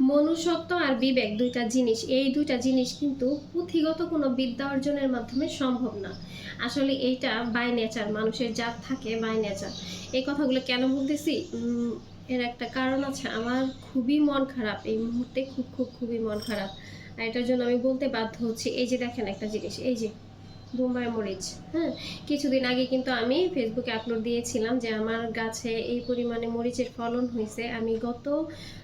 মনুষ্যত্ব আর বিবেক দুইটা জিনিস, এই দুইটা জিনিস কিন্তু পুঁথিগত কোনো বিদ্যা অর্জনের মাধ্যমে সম্ভব না। আসলে এইটা বাই নেচার মানুষের জাত থাকে বাই নেচার এই কথাগুলো কেন বলতেছি? এর একটা কারণ আছে, আমার খুবই মন খারাপ, এই মুহূর্তে খুব খুব, খুবই মন খারাপ। আর এটার জন্য আমি বলতে বাধ্য হচ্ছি। এই যে দেখেন একটা জিনিস, এই যে বোম্বাই মরিচ হ্যাঁ? কিছুদিন আগে কিন্তু আমি ফেসবুকে আপলোড দিয়েছিলাম যে আমার গাছে এই পরিমাণে মরিচের ফলন হয়েছে। আমি গত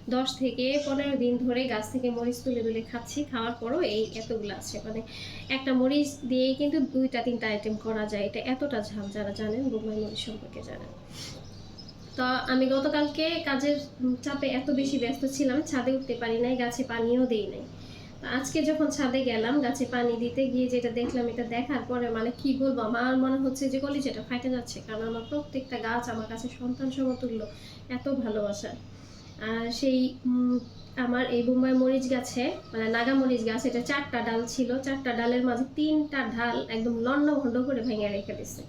দশ থেকে পনেরো দিন ধরে গাছ থেকে মরিচ তুলে তুলে খাচ্ছি। খাওয়ার পরও এই এতগুলো আছে। মানে একটা মরিচ দিয়েই কিন্তু দুইটা, তিনটা আইটেম করা যায়। এটা এতটা ঝাল যারা জানেন বোম্বাই মরিচ সম্পর্কে জানেন। তো আমি গতকালকে কাজের চাপে এত বেশি ব্যস্ত ছিলাম, ছাদে উঠতে পারি নাই, গাছে পানিও দেই নাই। আজকে যখন ছাদে গেলাম, গাছে পানি দিতে গিয়ে যেটা দেখলাম, এটা দেখার পরে মানে কি বলব, আমার মনে হচ্ছে যে কলিজাটা ফাইটে যাচ্ছে। কারণ আমার প্রত্যেকটা গাছ আমার কাছে সন্তান সমতুল্য, এত ভালোবাসা। আর সেই আমার এই বোম্বাই মরিচ গাছে মানে নাগা মরিচ গাছ, এটা চারটা ডাল ছিল। চারটা ডালের মাঝে তিনটা ডাল একদম লন্ড ভন্ড করে ভেঙে রেখে দিচ্ছে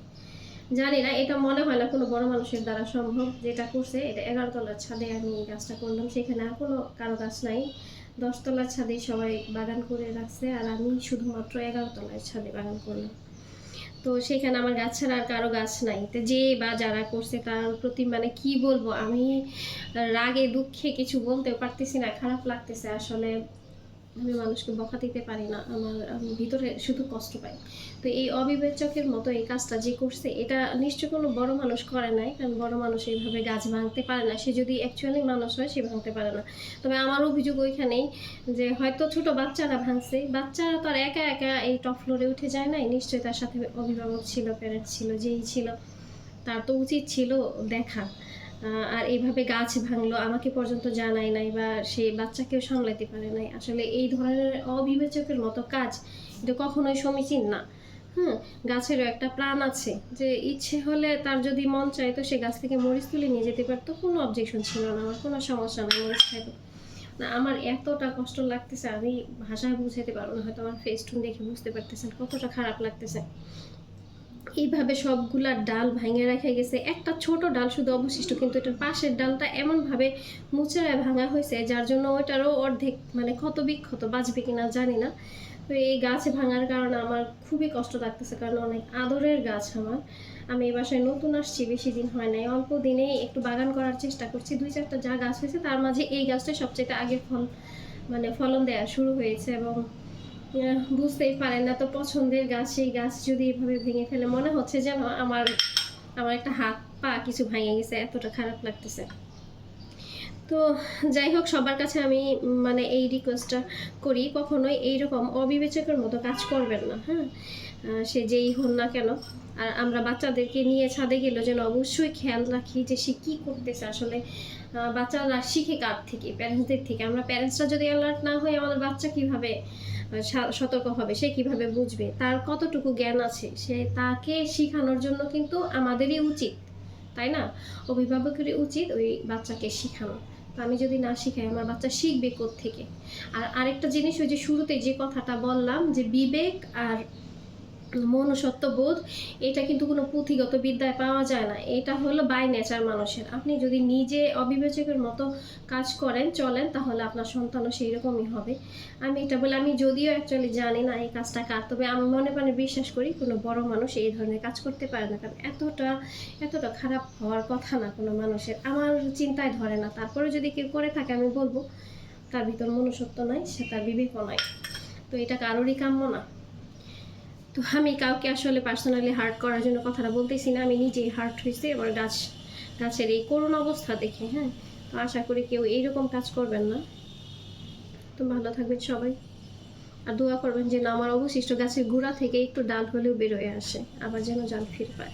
জানি না, এটা মনে হয় না কোনো বড় মানুষের দ্বারা সম্ভব। যেটা করছে, এটা এগারো তলার ছাদে আমি এই গাছটা করলাম, সেখানে আর কোনো কারও গাছ নাই। দশতলার ছাদে সবাই বাগান করে রাখছে আর আমি শুধুমাত্র এগারো তলার ছাদে বাগান করলাম। তো সেখানে আমার গাছ ছাড়া আর কারও গাছ নাই। তো যে বা যারা করছে তার প্রতি মানে কি বলব? আমি রাগে দুঃখে কিছু বলতেও পারতেছি না, খারাপ লাগতেছে। আসলে আমি মানুষকে বকা দিতে পারি না, আমার, আমি ভিতরে শুধু কষ্ট পাই। তো এই অবিবেচকের মতো এই কাজটা যে করছে, এটা নিশ্চয় কোনো বড় মানুষ করে নাই, কারণ বড় মানুষ এইভাবে গাছ ভাঙতে পারে না। সে যদি অ্যাকচুয়ালি মানুষ হয়, সে ভাঙতে পারে না। তবে আমার অভিযোগ ওইখানেই যে হয়তো ছোট বাচ্চারা ভাঙছে, বাচ্চারা তো আর একা একা এই টপ ফ্লোরে উঠে যায় নাই। নিশ্চয়ই তার সাথে অভিভাবক ছিল প্যারেন্টস ছিল, যেই ছিল, তার তো উচিত ছিল দেখা। আর এইভাবে গাছ ভাঙলো, আমাকে পর্যন্ত জানায় নাই বা সে বাচ্চাকেও সামলাতে পারে নাই। আসলে এই ধরনের অবিবেচকের মতো কাজ এটা কখনোই সমীচীন না। হুম, গাছেরও একটা প্রাণ আছে যে ইচ্ছে হলে তার যদি মন চায় তো সে গাছ থেকে মরিচ তুলে নিয়ে যেতে পারতো। কোনো অবজেকশন ছিল না, আমার কোনো সমস্যা নেই মরিচ খাইতো না, আমার এতটা কষ্ট লাগতেছে, আমি ভাষায় বুঝাতে পারব না, হয়তো আমার ফেস টুন দেখে বুঝতে পারতেছেন, কতটা খারাপ লাগতেছে। এইভাবে সবগুলা ডাল ভাঙে রেখে গেছে। একটা ছোট ডাল শুধু অবশিষ্ট, কিন্তু এটার পাশের ডালটা এমনভাবে মুচড়ায় ভাঙা হয়েছে, যার জন্য ওইটারও অর্ধেক মানে ক্ষত বিক্ষত বাঁচবে কিনা জানি না। তো এই গাছ ভাঙার কারণে আমার খুবই কষ্ট লাগতেছে, কারণ অনেক আদরের গাছ আমার। আমি এই বাসায় নতুন আসছি, বেশি দিন হয় নাই। অল্প দিনেই একটু বাগান করার চেষ্টা করছি। দুই চারটা যা গাছ হয়েছে, তার মাঝে এই গাছটা সবচেয়ে আগে ফল মানে ফলন দেওয়া শুরু হয়েছে এবং বুঝতেই পারেন না তো পছন্দের গাছ, সেই গাছ যদি এভাবে ভেঙে ফেলে, মনে হচ্ছে যেন আমার আমার একটা হাত পা কিছু ভেঙে গেছে, এতটা খারাপ লাগতেছে। তো যাই হোক, সবার কাছে আমি মানে এই রিকোয়েস্টটা করি, কখনোই এইরকম অবিবেচকের মতো কাজ করবেন না হ্যাঁ? সে যেই হন না কেন। আর আমরা বাচ্চাদেরকে নিয়ে ছাদে গেলেও যেন অবশ্যই খেয়াল রাখি যে সে কী করতেছে আসলে। বাচ্চারা শিখে কার থেকে প্যারেন্টসদের থেকে? আমরা প্যারেন্টসরা যদি অ্যালার্ট না হই, আমাদের বাচ্চা কীভাবে সতর্ক হবে, সে কীভাবে বুঝবে? তার কতটুকু জ্ঞান আছে, সে তাকে শেখানোর জন্য কিন্তু আমাদেরই উচিত, তাই না? অভিভাবকেরই উচিত ওই বাচ্চাকে শেখানো। আমি যদি না শিখাই, আমার বাচ্চা শিখবে থেকে আর আরেকটা জিনিস ওই যে শুরুতে যে কথাটা বললাম যে বিবেক আর মনুষ্যত্ব বোধ এটা কিন্তু কোনো পুঁথিগত বিদ্যায় পাওয়া যায় না। এটা হলো বাই নেচার মানুষের। আপনি যদি নিজে অবিবেচকের মতো কাজ করেন, চলেন, তাহলে আপনার সন্তানও সেই রকমই হবে। আমি এটা বলে, আমি যদিও অ্যাকচুয়ালি জানি না এই কাজটা কার, তবে আমি মনে প্রাণে বিশ্বাস করি কোনো বড় মানুষ এই ধরনের কাজ করতে পারে না। কারণ এতটা এতটা খারাপ হওয়ার কথা না কোনো মানুষের। আমার চিন্তায় ধরে না। তারপরে যদি কেউ করে থাকে, আমি বলব, তার ভিতর মনুষ্যত্ব নাই, সে তার বিবেকও নাই। তো এটা কারোরই কাম্য না। তো আমি কাউকে আসলে পার্সোনালি হার্ট করার জন্য কথাটা বলতেছি না, আমি নিজেই হার্ট হয়েছি এবার গাছ, গাছের এই করুণ অবস্থা দেখে হ্যাঁ? তো আশা করি কেউ এইরকম কাজ করবেন না। তো ভালো থাকবেন সবাই। আর দোয়া করবেন যেন আমার অবশিষ্ট গাছের গুঁড়া থেকে একটু ডাল হলেও বেরোয় আসে, আবার যেন জাল ফিরে পায়।